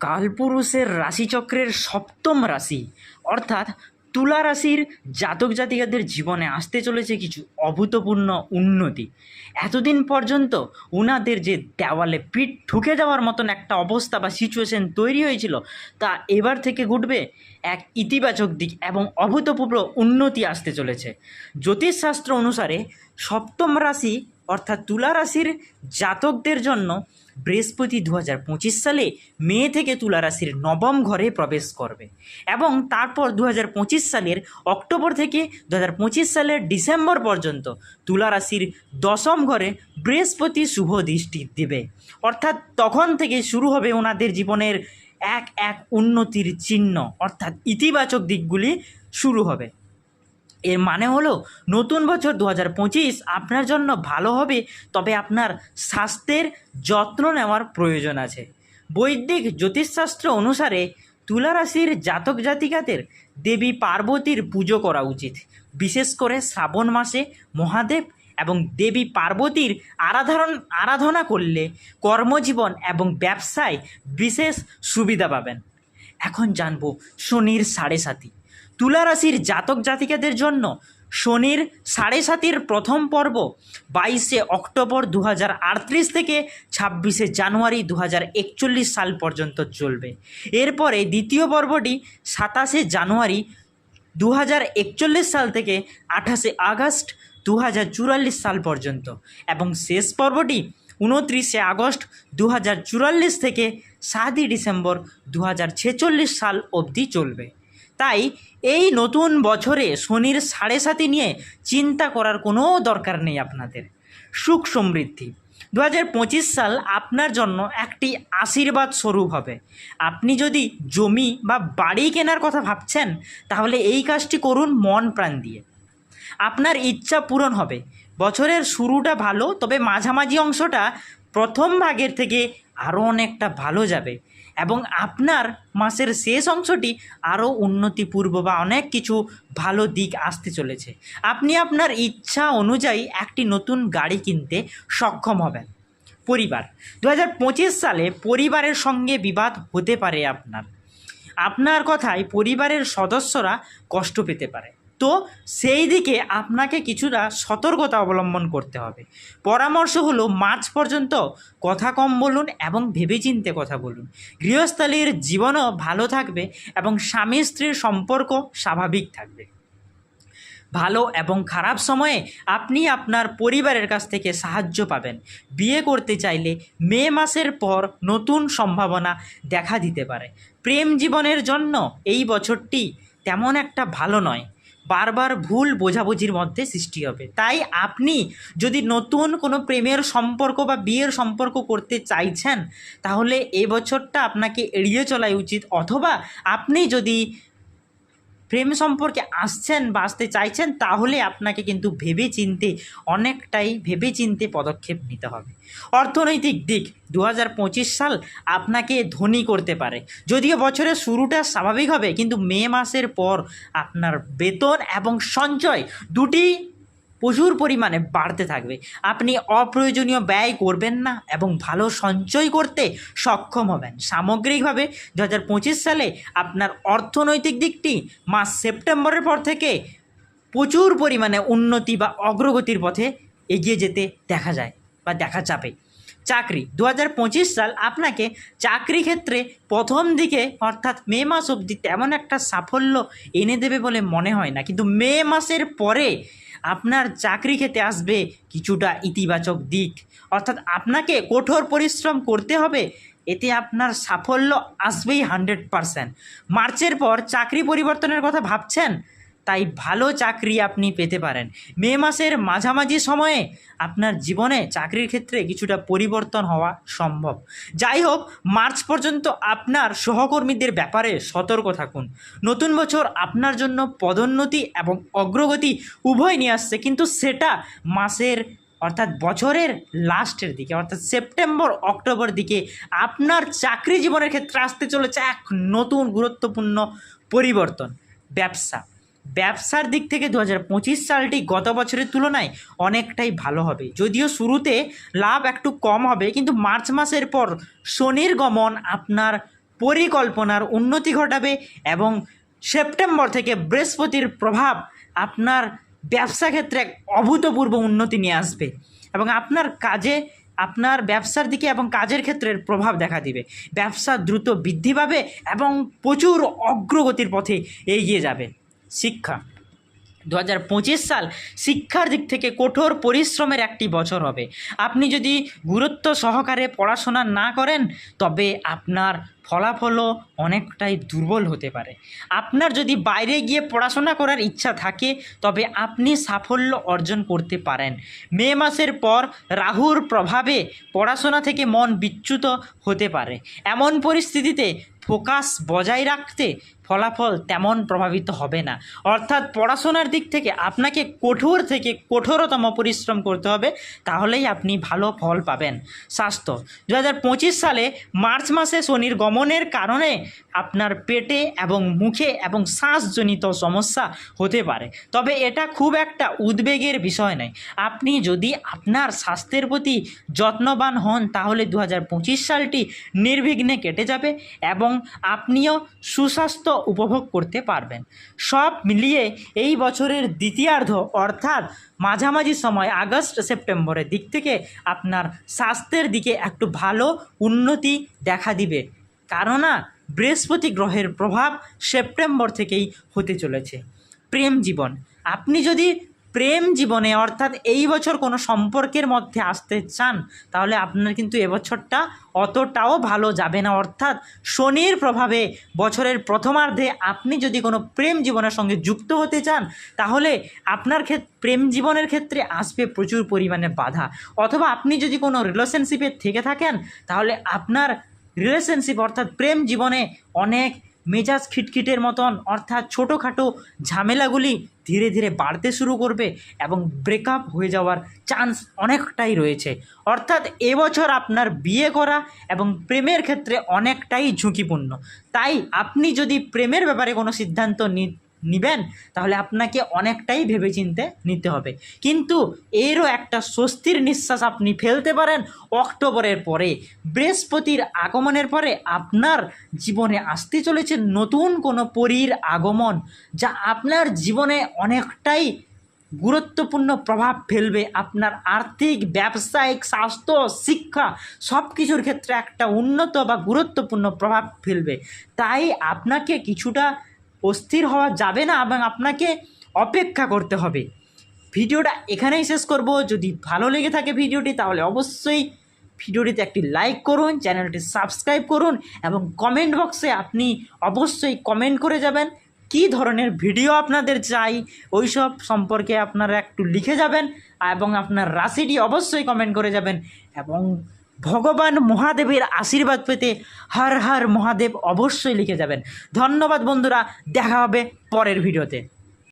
কালপুরুষের রাশিচক্রের সপ্তম রাশি অর্থাৎ তুলা রাশির জাতক জাতিকাদের জীবনে আসতে চলেছে কিছু অভূতপূর্ণ উন্নতি। এতদিন পর্যন্ত উনাদের যে দেওয়ালে পিঠ ঠুকে যাওয়ার মতন একটা অবস্থা বা সিচুয়েশন তৈরি হয়েছিল, তা এবার থেকে ঘটবে এক ইতিবাচক দিক এবং অভূতপূর্ব উন্নতি আসতে চলেছে। জ্যোতিষশাস্ত্র অনুসারে সপ্তম রাশি অর্থাৎ তুলা রাশির জাতকদের জন্য বৃহস্পতি দু পঁচিশ সালে মে থেকে তুলা রাশির নবম ঘরে প্রবেশ করবে এবং তারপর দু পঁচিশ সালের অক্টোবর থেকে দু পঁচিশ সালের ডিসেম্বর পর্যন্ত তুলা রাশির দশম ঘরে বৃহস্পতি শুভ দৃষ্টি দেবে। অর্থাৎ তখন থেকে শুরু হবে ওনাদের জীবনের এক এক উন্নতির চিহ্ন। অর্থাৎ ইতিবাচক দিকগুলি শুরু হবে। এর মানে হলো, নতুন বছর দু হাজার পঁচিশ আপনার জন্য ভালো হবে, তবে আপনার স্বাস্থ্যের যত্ন নেওয়ার প্রয়োজন আছে। বৈদিক জ্যোতিষশাস্ত্র অনুসারে তুলা রাশির জাতক জাতিকাদের দেবী পার্বতীর পুজো করা উচিত। বিশেষ করে শ্রাবণ মাসে মহাদেব এবং দেবী পার্বতীর আরাধন, আরাধনা করলে কর্মজীবন এবং ব্যবসায় বিশেষ সুবিধা পাবেন। এখন জানব শনির সাড়ে সাতি। তুলা রাশির জাতক জাতিকাদের জন্য শনির সাড়ে সাতির প্রথম পর্ব বাইশে অক্টোবর দু হাজার আটত্রিশ থেকে ছাব্বিশে জানুয়ারি দু হাজার একচল্লিশ সাল পর্যন্ত চলবে। এরপরে দ্বিতীয় পর্বটি সাতাশে জানুয়ারি দু হাজার একচল্লিশ সাল থেকে আঠাশে আগস্ট দু সাল পর্যন্ত এবং শেষ পর্বটি উনত্রিশে আগস্ট দু থেকে সাতই ডিসেম্বর দু হাজার ছেচল্লিশ সাল অবধি চলবে। তাই এই নতুন বছরে শনির সাড়ে সাতি নিয়ে চিন্তা করার কোনো দরকার নেই আপনাদের। সুখ সমৃদ্ধি। দু হাজার পঁচিশ সাল আপনার জন্য একটি আশীর্বাদ স্বরূপ হবে। আপনি যদি জমি বা বাড়ি কেনার কথা ভাবছেন, তাহলে এই কাজটি করুন মন প্রাণ দিয়ে। আপনার ইচ্ছা পূরণ হবে। বছরের শুরুটা ভালো, তবে মাঝামাঝি অংশটা প্রথম ভাগের থেকে আরও অনেকটা ভালো যাবে। এবং আপনার মাসের শেষ অংশটি আরও উন্নতিপূর্ব বা অনেক কিছু ভালো দিক আসতে চলেছে। আপনি আপনার ইচ্ছা অনুযায়ী একটি নতুন গাড়ি কিনতে সক্ষম হবেন। পরিবার। দু হাজার পঁচিশ সালে পরিবারের সঙ্গে বিবাদ হতে পারে আপনার। আপনার কথায় পরিবারের সদস্যরা কষ্ট পেতে পারে। তো সেই দিকে আপনাকে কিছুটা সতর্কতা অবলম্বন করতে হবে। পরামর্শ হলো মার্চ পর্যন্ত কথা কম বলুন এবং ভেবেচিন্তে কথা বলুন। গৃহস্থালীর জীবনও ভালো থাকবে এবং স্বামী স্ত্রীর সম্পর্ক স্বাভাবিক থাকবে। ভালো এবং খারাপ সময়ে আপনি আপনার পরিবারের কাছ থেকে সাহায্য পাবেন। বিয়ে করতে চাইলে মে মাসের পর নতুন সম্ভাবনা দেখা দিতে পারে। প্রেম জীবনের জন্য এই বছরটি তেমন একটা ভালো নয়। বারবার ভুল বোঝাবুঝির মধ্যে সৃষ্টি হবে। তাই আপনি যদি নতুন কোনো প্রেমের সম্পর্ক বা বিয়ের সম্পর্ক করতে চাইছেন, তাহলে এ বছরটা আপনাকে এড়িয়ে চলাই উচিত। অথবা আপনি যদি প্রেম সম্পর্কে আসছেন বা আসতে চাইছেন, তাহলে আপনাকে কিন্তু ভেবে চিনতে অনেকটাই ভেবে চিনতে পদক্ষেপ নিতে হবে। অর্থনৈতিক দিক দু হাজার পঁচিশ সাল আপনাকে ধনী করতে পারে। যদিও বছরের শুরুটা স্বাভাবিক হবে, কিন্তু মে মাসের পর আপনার বেতন এবং সঞ্চয় দুটি প্রচুর পরিমাণে বাড়তে থাকবে। আপনি অপ্রয়োজনীয় ব্যয় করবেন না এবং ভালো সঞ্চয় করতে সক্ষম হবেন। সামগ্রিকভাবে দু হাজার পঁচিশ সালে আপনার অর্থনৈতিক দিকটি মাস সেপ্টেম্বরের পর থেকে প্রচুর পরিমাণে উন্নতি বা অগ্রগতির পথে এগিয়ে যেতে দেখা যায় বা দেখা যাবে। চাকরি দু হাজার পঁচিশ সাল আপনাকে চাকরি ক্ষেত্রে প্রথম দিকে, অর্থাৎ মে মাস অবধি তেমন একটা সাফল্য এনে দেবে বলে মনে হয় না। কিন্তু মে মাসের পরে আপনার চাকরি খেতে আসবে কিছুটা ইতিবাচক দিক। অর্থাৎ আপনাকে কঠোর পরিশ্রম করতে হবে, এতে আপনার সাফল্য আসবেই হান্ড্রেড পারসেন্ট। মার্চের পর চাকরি পরিবর্তনের কথা ভাবছেন? তাই ভালো চাকরি আপনি পেতে পারেন। মে মাসের মাঝামাঝি সময়ে আপনার জীবনে চাকরির ক্ষেত্রে কিছুটা পরিবর্তন হওয়া সম্ভব। যাই হোক, মার্চ পর্যন্ত আপনার সহকর্মীদের ব্যাপারে সতর্ক থাকুন। নতুন বছর আপনার জন্য পদোন্নতি এবং অগ্রগতি উভয় নিয়ে আসছে, কিন্তু সেটা মাসের অর্থাৎ বছরের লাস্টের দিকে, অর্থাৎ সেপ্টেম্বর, অক্টোবর দিকে আপনার চাকরি জীবনের ক্ষেত্রে আসতে চলেছে এক নতুন গুরুত্বপূর্ণ পরিবর্তন, ব্যবসা। ব্যবসার দিক থেকে দু হাজার পঁচিশ সালটি গত বছরের তুলনায় অনেকটাই ভালো হবে। যদিও শুরুতে লাভ একটু কম হবে, কিন্তু মার্চ মাসের পর শনির গমন আপনার পরিকল্পনার উন্নতি ঘটাবে এবং সেপ্টেম্বর থেকে বৃহস্পতির প্রভাব আপনার ব্যবসা ক্ষেত্রে এক অভূতপূর্ব উন্নতি নিয়ে আসবে এবং আপনার কাজে, আপনার ব্যবসার দিকে এবং কাজের ক্ষেত্রের প্রভাব দেখা দিবে। ব্যবসা দ্রুত বৃদ্ধি পাবে এবং প্রচুর অগ্রগতির পথে এগিয়ে যাবে। শিক্ষা। দু হাজার পঁচিশ সাল শিক্ষার দিক থেকে কঠোর পরিশ্রমের একটি বছর হবে। আপনি যদি গুরুত্ব সহকারে পড়াশোনা না করেন, তবে আপনার ফলাফলও অনেকটাই দুর্বল হতে পারে। আপনার যদি বাইরে গিয়ে পড়াশোনা করার ইচ্ছা থাকে, তবে আপনি সাফল্য অর্জন করতে পারেন। মে মাসের পর রাহুর প্রভাবে পড়াশোনা থেকে মন বিচ্যুত হতে পারে। এমন পরিস্থিতিতে ফোকাস বজায় রাখতে ফলাফল তেমন প্রভাবিত হবে না। অর্থাৎ পড়াশোনার দিক থেকে আপনাকে কঠোর থেকে কঠোরতম পরিশ্রম করতে হবে, তাহলেই আপনি ভালো ফল পাবেন। স্বাস্থ্য দু হাজার পঁচিশ সালে মার্চ মাসে শনির গমনের কারণে আপনার পেটে এবং মুখে এবং শ্বাসজনিত সমস্যা হতে পারে। তবে এটা খুব একটা উদ্বেগের বিষয় নয়। আপনি যদি আপনার স্বাস্থ্যের প্রতি যত্নবান হন, তাহলে দু হাজার পঁচিশ সালটি নির্বিঘ্নে কেটে যাবে এবং আপনিও সুস্বাস্থ্য উপভোগ করতে পারবেন। সব মিলিয়ে এই বছরের দ্বিতীয়ার্ধ, অর্থাৎ মাঝামাঝি সময় আগস্ট সেপ্টেম্বরের দিক থেকে আপনার স্বাস্থ্যের দিকে একটু ভালো উন্নতি দেখা দিবে। কেননা বৃহস্পতি গ্রহের প্রভাব সেপ্টেম্বর থেকেই হতে চলেছে। প্রেম জীবন। আপনি যদি প্রেম জীবনে, অর্থাৎ এই বছর কোনো সম্পর্কের মধ্যে আসতে চান, তাহলে আপনার কিন্তু এবছরটা অতটাও ভালো যাবে না। অর্থাৎ শনির প্রভাবে বছরের প্রথমার্ধে আপনি যদি কোনো প্রেম জীবনের সঙ্গে যুক্ত হতে চান, তাহলে আপনার ক্ষেত্রে প্রেম জীবনের ক্ষেত্রে আসবে প্রচুর পরিমাণে বাধা। অথবা আপনি যদি কোনো রিলেশনশিপে থেকে থাকেন, তাহলে আপনার রিলেশনশিপ অর্থাৎ প্রেম জীবনে অনেক মেজাজ খিটখিটের মতন, অর্থাৎ ছোটোখাটো ঝামেলাগুলি ধীরে ধীরে বাড়তে শুরু করবে এবং ব্রেকআপ হয়ে যাওয়ার চান্স অনেকটাই রয়েছে। অর্থাৎ এবছর আপনার বিয়ে করা এবং প্রেমের ক্ষেত্রে অনেকটাই ঝুঁকিপূর্ণ। তাই আপনি যদি প্রেমের ব্যাপারে কোনো সিদ্ধান্ত নি নিবেন, তাহলে আপনাকে অনেকটাই ভেবেচিন্তে নিতে হবে। কিন্তু এরও একটা স্বস্তির নিঃশ্বাস আপনি ফেলতে পারেন অক্টোবরের পরে। বৃহস্পতির আগমনের পরে আপনার জীবনে আসতে চলেছে নতুন কোনো পরীর আগমন, যা আপনার জীবনে অনেকটাই গুরুত্বপূর্ণ প্রভাব ফেলবে। আপনার আর্থিক, ব্যবসায়িক, স্বাস্থ্য, শিক্ষা সব কিছুর ক্ষেত্রে একটা উন্নত বা গুরুত্বপূর্ণ প্রভাব ফেলবে। তাই আপনাকে কিছুটা অস্থির হওয়া যাবে না এবং আপনাকে অপেক্ষা করতে হবে। ভিডিওটা এখানেই শেষ করব। যদি ভালো লেগে থাকে ভিডিওটি, তাহলে অবশ্যই ভিডিওটিতে একটি লাইক করুন, চ্যানেলটি সাবস্ক্রাইব করুন এবং কমেন্ট বক্সে আপনি অবশ্যই কমেন্ট করে যাবেন, কী ধরনের ভিডিও আপনাদের চাই ওই সব সম্পর্কে আপনারা একটু লিখে যাবেন এবং আপনার রাশিটি অবশ্যই কমেন্ট করে যাবেন এবং ভগবান মহাদেবের আশীর্বাদ পেতে হর হর মহাদেব অবশ্যই লিখে যাবেন। ধন্যবাদ বন্ধুরা, দেখা হবে পরের ভিডিওতে।